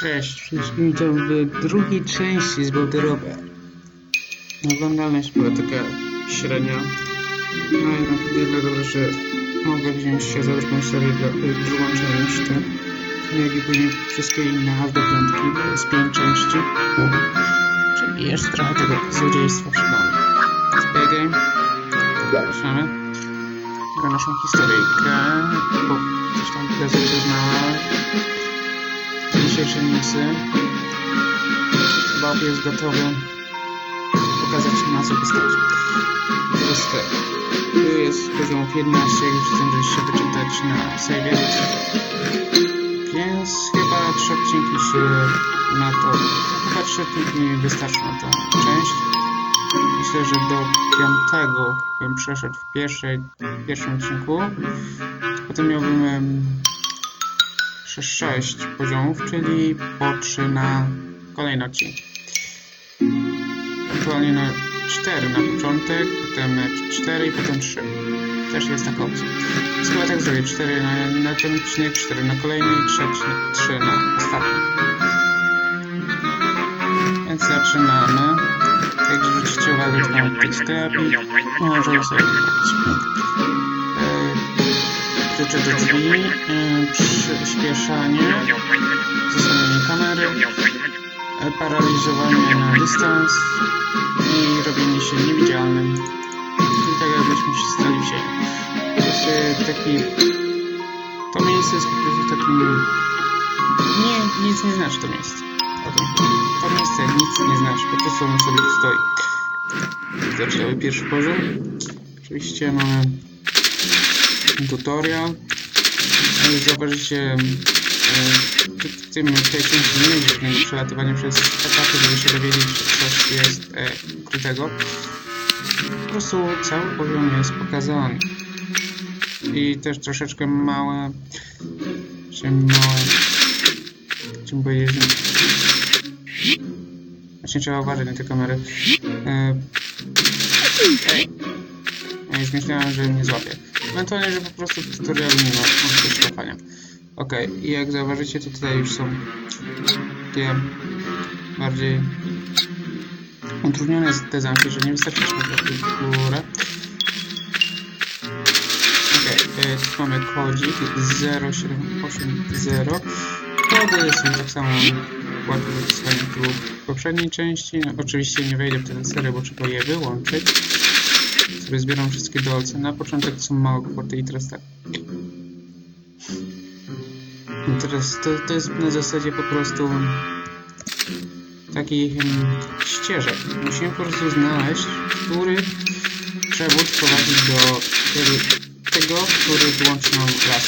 Cześć wszystkim, to w drugiej części z Borderowe. Oglądalność była taka średnia. No i na tyle dlatego, że mogę wziąć się za drugą serię, dla, drugą część, tak? Jak i później wszystkie inne aż do piątki, jest pięć części. Czyli jeszcze trochę tego złodziejstwa przed nami. Zbiegaj. Zapraszamy. Na naszą historyjkę, bo coś tam w gazecie znalazł dzisiejsze newsy. Bob jest gotowy pokazać na co. Teraz tak. Tu jest poziom 15, już zdążyliście wyczytać na save. Więc chyba trzy odcinki się na to, chyba trzy odcinki wystarczą na tą część. Myślę, że do piątego bym przeszedł w pierwszej, w pierwszym odcinku. Potem miałbym 6 poziomów, czyli po 3 na kolejne odcinki. Ewentualnie na 4 na początek, potem na 4 i potem 3. Też jest taka opcja. Chyba tak zrobię 4 na, na ten odcinek, 4 na kolejny i 3, 3 na ostatni. Więc zaczynamy. Także zwróćcie uwagę, to mamy tutaj sklepik. Możemy sobie kupić do drzwi, przyspieszanie, zasłonienie kamery, e, paraliżowanie na dystans i robienie się niewidzialnym. Czyli tak jakbyśmy się stali w ziemi. To jest taki... To miejsce jest po prostu takim... Nie, nic nie znaczy to miejsce. To miejsce nic nie znaczy, po prostu ono sobie stoi. Zaczynamy pierwszy poziom. Oczywiście mamy tutorial. Jak Zauważycie, e, w tym w tej części nie będzie żadnego przez etapy, żeby się dowiedzieć, że coś jest e, ukrytego. Po prostu cały poziom jest pokazany. I też troszeczkę małe, czy małe, czym powiedzieć, właśnie trzeba uważać na te kamery. E, ej, ja już myślałem, że mnie złapie. Ewentualnie, że po prostu w tutorialu nie ma możliwości łapania. Ok, i jak zauważycie, to tutaj już są takie bardziej utrudnione te zamki, że nie wystarczy szukać w górę. Ok, tu mamy kodzik 0780. Kody są tak samo łatwo do jak było w poprzedniej części. No, oczywiście nie wejdę w tę serię, bo trzeba je wyłączyć sobie zbieram wszystkie dolce. Na początek są małe kwoty i teraz tak. I teraz to, to jest na zasadzie po prostu takich um, ścieżek. Musimy po prostu znaleźć, który przewód prowadzi do tego, który wyłączy nam las.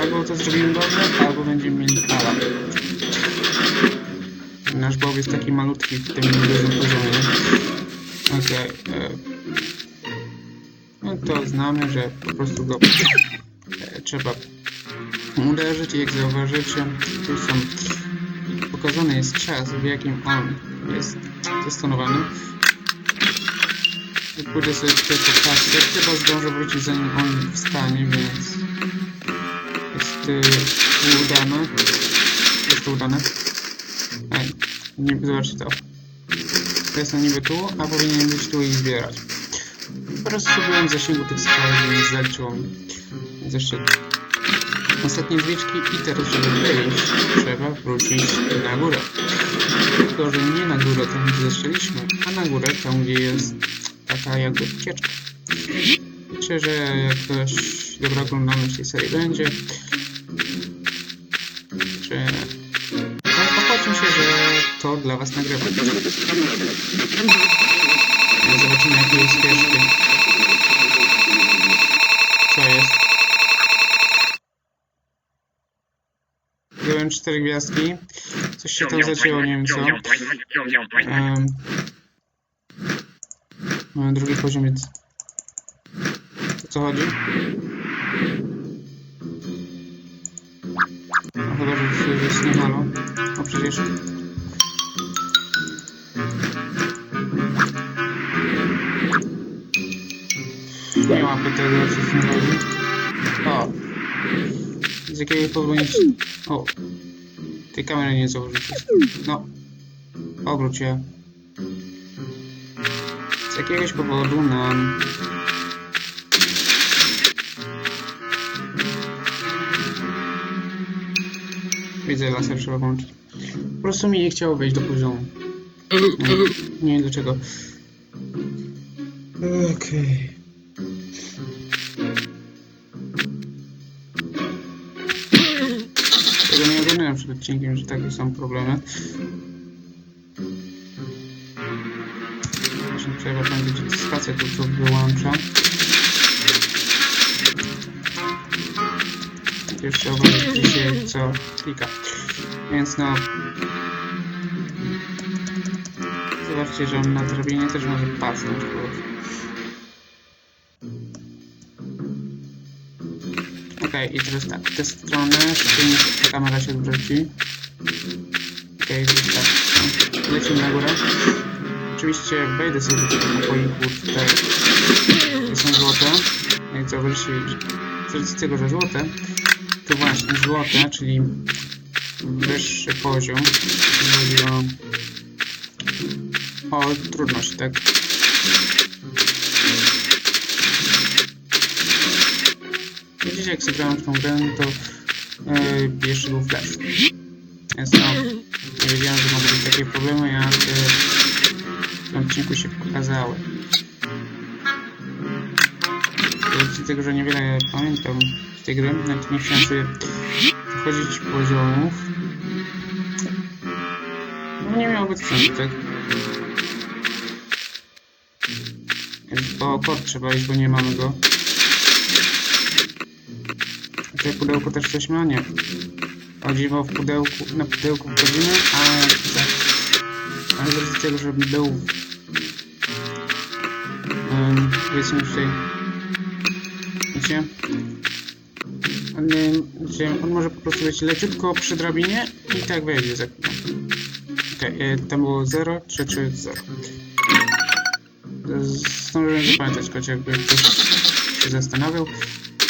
Albo to zrobimy dobrze, albo będziemy mieli ala. Nasz bob jest taki malutki w tym dużym poziomie. Okej. Okay, no to znamy, że po prostu go e, trzeba uderzyć i jak zauważycie, tu są pokazany jest czas, w jakim on jest zestonowany. I pójdę sobie tutaj po pasce, chyba zdążę wrócić zanim on wstanie, więc jest y, udane. Jest to udane. Ej, nie, zobaczcie to. To jest na niby tu, a powinien być tu i zbierać po w zasięgu tych skał, więc. Więc jeszcze ostatnie drzwiczki i teraz, żeby wyjść, trzeba wrócić na górę. Tylko, że nie na górę tam, gdzie zaczęliśmy, a na górę tam, gdzie jest taka jakby ucieczka. Liczę, że jakaś dobra oglądalność tej serii będzie. Że... No, się, że to dla was nagrywam. Jakie jest ścieżki. Co jest? Byłem cztery gwiazdki. Coś się tam zaczęło, nie wiem co. Um, mamy drugi poziom, więc... O co chodzi? No chyba, że jest nie halo. No przecież... Nie łapy tego, co tym chodzi. O! Z jakiego powodu O! Tej kamery nie założycie. No. Obróć się. Z jakiegoś powodu nam... Widzę, laser trzeba włączyć. Po prostu mi nie chciało wejść do poziomu. Nie, nie wiem dlaczego. Okej. Tego oglądałem przed odcinkiem, że takie są problemy. Muszę przejrzeć tam gdzie stację tu co wyłącza. Jeszcze obejrzeć dzisiaj co klika. Więc no... Zobaczcie, że on na drabinie też może pasnąć po. I teraz tak, w tę stronę, żeby nie ta kamera się odwróci. Okej, okay, tak. Lecimy na górę. Oczywiście wejdę sobie do tego pokoiku, tutaj gdzie są złote. Jak zauważycie, z tego, że złote, to właśnie złote, czyli wyższy poziom, chodzi o, o trudność, tak? Widzicie, jak zagrałem w tą grę, to yy, jeszcze był flash. Więc no, nie wiedziałem, że mogą być takie problemy, jak yy, w tym odcinku się pokazały. Z tego, że niewiele pamiętam z tej gry, nawet nie chciałem sobie wchodzić poziomów. No nie miało być sensu, tak? Po kod trzeba iść, bo nie mamy go. Tutaj pudełko też coś ma? Nie. O dziwo w pudełku, na pudełku wchodzimy, a za, ale z tego, żeby był um, powiedzmy tutaj wiecie on, wiecie, on może po prostu być leciutko przy drabinie i tak wejdzie za chwilę. Okej, okay, tam było 0, 3, 3, 0. Zdążyłem zapamiętać, choć jakby ktoś się zastanawiał.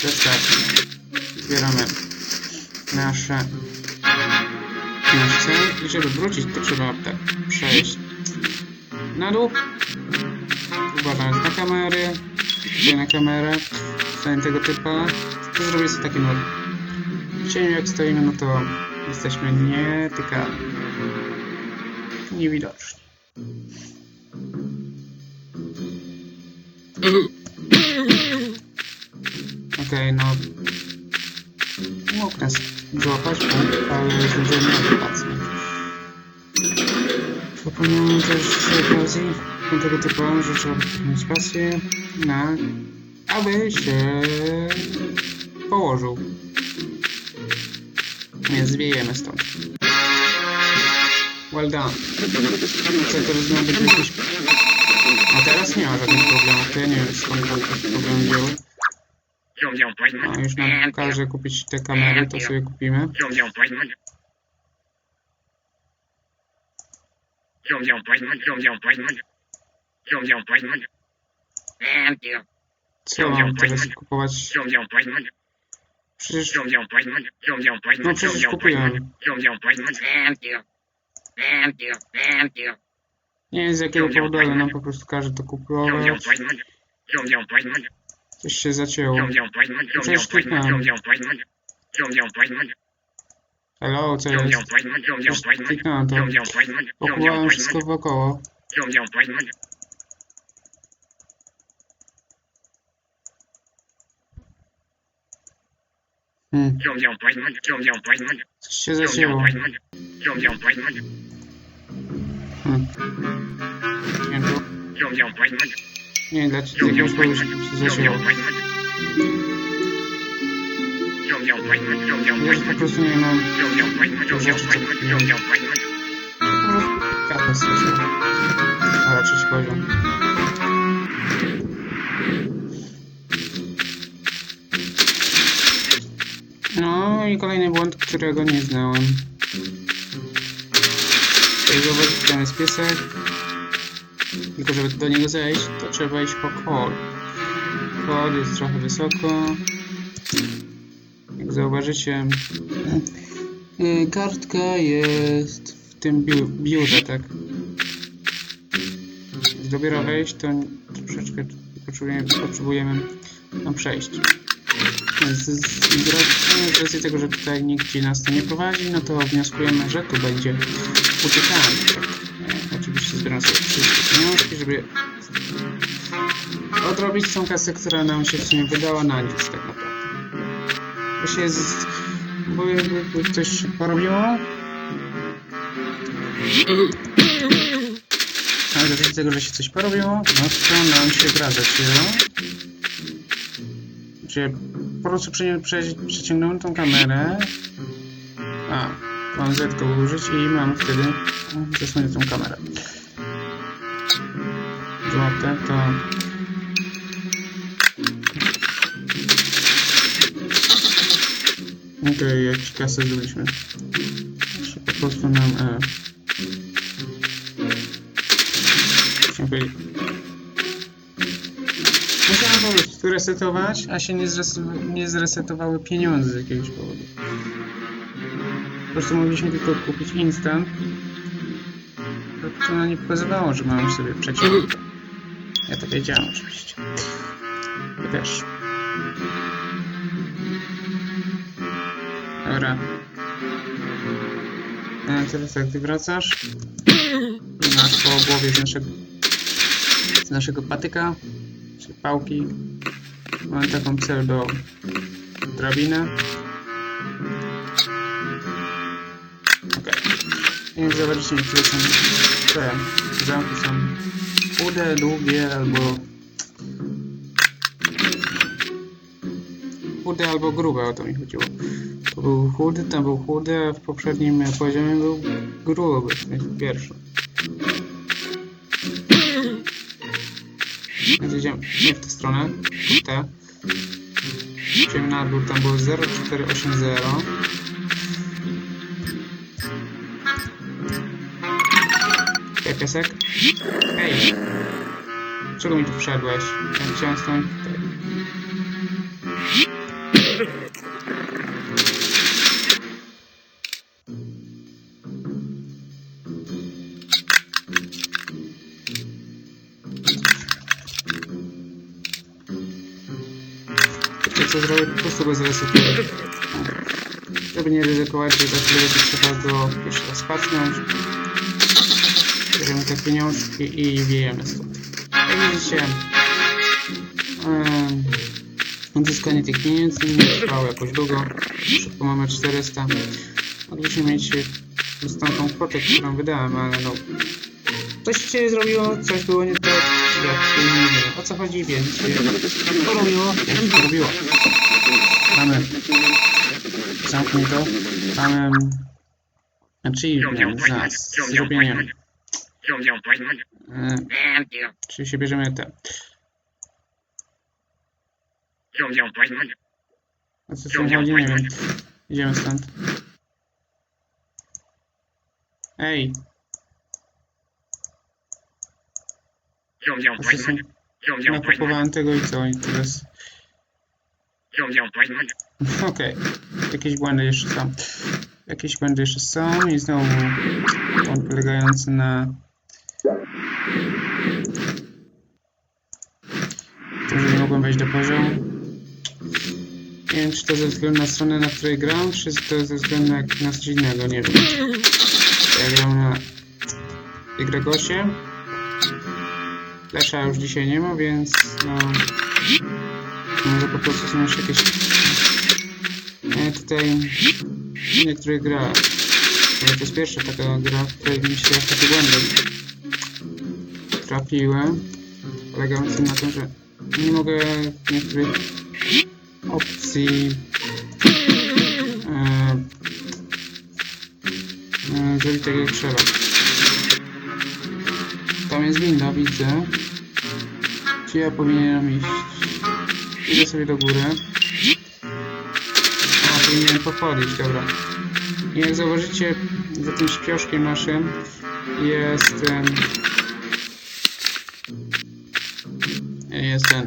Teraz tak, zbieramy nasze nasz i żeby wrócić to trzeba tak przejść na dół. Uważając na kamery tutaj na kamerę stanie tego typa. To zrobię sobie taki mod w cieniu jak stoimy no to jesteśmy nietykalni. Niewidoczni. Okej, okay, no nas złapać punkt, ale na wypacnąć. Proponuję też przy okazji tego typu, że trzeba mieć pasję na aby się położył. Więc zwiejemy stąd. Well done. Co teraz być jakiś... A teraz nie ma żadnych problemów, to ja nie wiem skąd problemy wzięły. Już nam każe kupić te kamery, to sobie kupimy. Co mam teraz kupować? Przecież... No przecież kupiłem. Nie wiem z jakiego powodu, ale nam po prostu każe to kupować. Coś się zacięło. Przecież kliknąłem. Hello, co jest? Przecież kliknąłem to. Pokupowałem wszystko wokoło. Hmm. Coś się zacięło. Hmm. Nie to... Nie wiem, dlaczego z jakiegoś powodu się zacięło. Ja już po prostu nie mam kapę straciłem. Ale trzeci poziom. No i kolejny błąd, którego nie znałem. Zobaczyć, tam jest piesek. Tylko żeby do niego zejść, to trzeba iść po kod. Kod jest trochę wysoko. Jak zauważycie, Y, kartka jest w tym biu biurze, tak? Dopiero wejść, to troszeczkę potrzebujemy, potrzebujemy tam przejść. Z, racji tego, że tutaj nigdzie nas to nie prowadzi, no to wnioskujemy, że tu będzie uciekanie. Tak? E, wszystkie pieniążki, żeby odrobić tą kasę, która nam się w sumie wydała na nic tak naprawdę. Bo się z... bo jakby coś porobiło, ale racji tego, że się coś porobiło, no to nam się wraca się. Czyli po prostu prze, prze, przeciągnąłem tą kamerę. A, mam Z użyć i mam wtedy zasłonię tą kamerę. Złapę to. Okej, okay, jak kasę zrobiliśmy. Po prostu nam... E, powiedzieć. Musiałem po prostu resetować, a się nie, nie zresetowały pieniądze z jakiegoś powodu. Po prostu mogliśmy tylko kupić instant. To, to nie pokazywało, że mamy sobie przeciąg. Ja to wiedziałem oczywiście. Też. Dobra. A teraz jak ty wracasz, masz po głowie z naszego, z naszego patyka, czy pałki. Mamy taką pseudo drabinę. Okej. I jak zobaczycie, niektóre są te zamki chude, długie albo chude albo grube, o to mi chodziło. To był chudy, tam był chudy, a w poprzednim poziomie był gruby, w sensie pierwszy. Więc idziemy nie w tę stronę, w tę. Idziemy na dół, tam było 0480. piesek. Hej! Czego mi tu wszedłeś? Ja chciałem stąd co zrobię? Po prostu go zresetuję. Żeby nie ryzykować, że za chwilę trzeba go jeszcze raz pacnąć. Bierzemy te pieniążki i wiejemy stąd. Jak widzicie, odzyskanie tych pieniędzy nie trwało jakoś długo. Szybko mamy 400. Mogliśmy mieć tą kwotę, którą wydałem, ale no... Coś się zrobiło, coś było nie tak, jak nie wiem o co chodzi, więc porobiło, porobiło. Mamy... Zamknij to. Mamy... Achievement za zrobienie... Czyli się bierzemy te... O co tu chodzi? Nie wiem. Idziemy stąd. Ej! Nakupowałem tego i co? I teraz... Okej. Jakieś błędy jeszcze są. Jakieś błędy jeszcze są i znowu on polegający na że nie mogłem wejść do poziomu. Nie wiem, czy to ze względu na stronę, na której gram, czy to ze względu na, coś innego, nie wiem. Ja gram na Ygosie. Flesza już dzisiaj nie ma, więc no... Może po prostu są jeszcze jakieś... E, tutaj... Niektóre gra... To jest pierwsza taka gra, w której mi się błędy trafiłem. Polegające na tym, że nie mogę niektórych opcji e, e, zrobić tak jak trzeba. Tam jest winda, widzę. Gdzie ja powinienem iść? Idę sobie do góry. A, powinienem pochodzić, dobra. I jak zauważycie, za tym śpioszkiem naszym jest... em, jest ten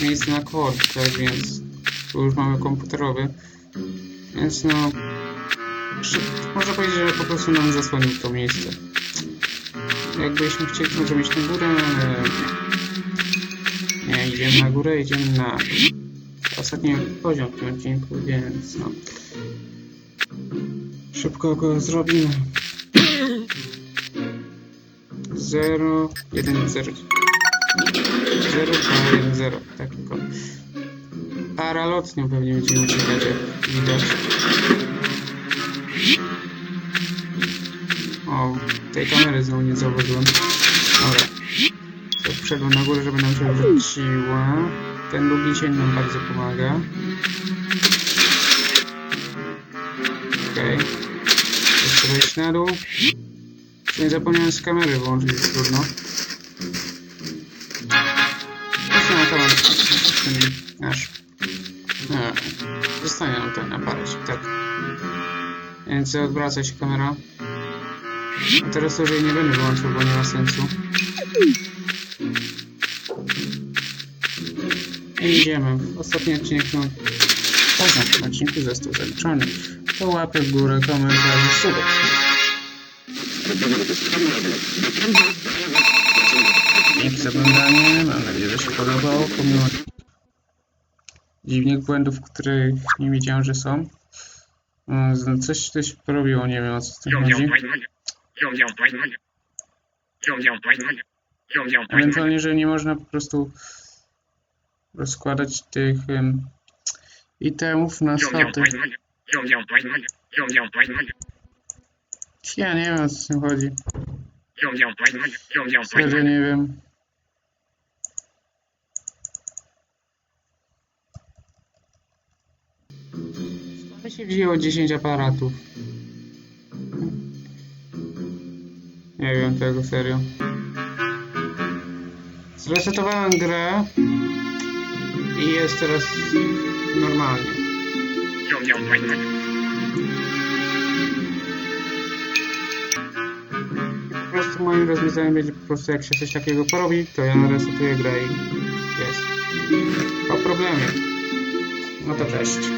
e, miejsce na kod, tak więc tu już mamy komputerowy Więc no... Można powiedzieć, że po prostu nam zasłonił to miejsce. Jakbyśmy chcieli, to możemy iść na górę. Nie, idziemy na górę, idziemy na... Ostatni poziom w tym odcinku, więc no... Szybko go zrobimy. 0, 1, 0. 0, 2, 1, 0. Tak tylko. Paralotnią pewnie będziemy uciekać, jak widać. O, tej kamery znowu nie zauważyłem. Dobra. Przeszedłem na górę, żeby nam się wróciła. Ten długi cień nam bardzo pomaga. Okej. Jeszcze wejść na dół. Nie zapomniałem z kamery wyłączyć, jest trudno. Proszę na kamerę. Aż. Nie, zostanie nam ten aparat, tak. Więc odwraca się kamera. A teraz już jej nie będę wyłączył, bo nie ma sensu. I idziemy. Ostatni odcinek, no... Poza tym odcinku został zaliczony. To łapę w górę, komentarz suby. Dzięki za oglądanie. Mam nadzieję, że się podobało. Pomimo dziwnych błędów, których nie wiedziałem, że są. No, Coś coś porobiło, nie wiem o co z tym chodzi. Ewentualnie, że nie można po prostu rozkładać tych um, itemów na sloty. Ja nie wiem o co chodzi. Serio nie wiem. Skąd się wzięło 10 aparatów? Nie wiem tego serio. Zresetowałem grę i jest teraz normalnie. Moim rozwiązaniem będzie po prostu jak się coś takiego porobi, to ja resetuję grę i jest. Po problemie. No to cześć.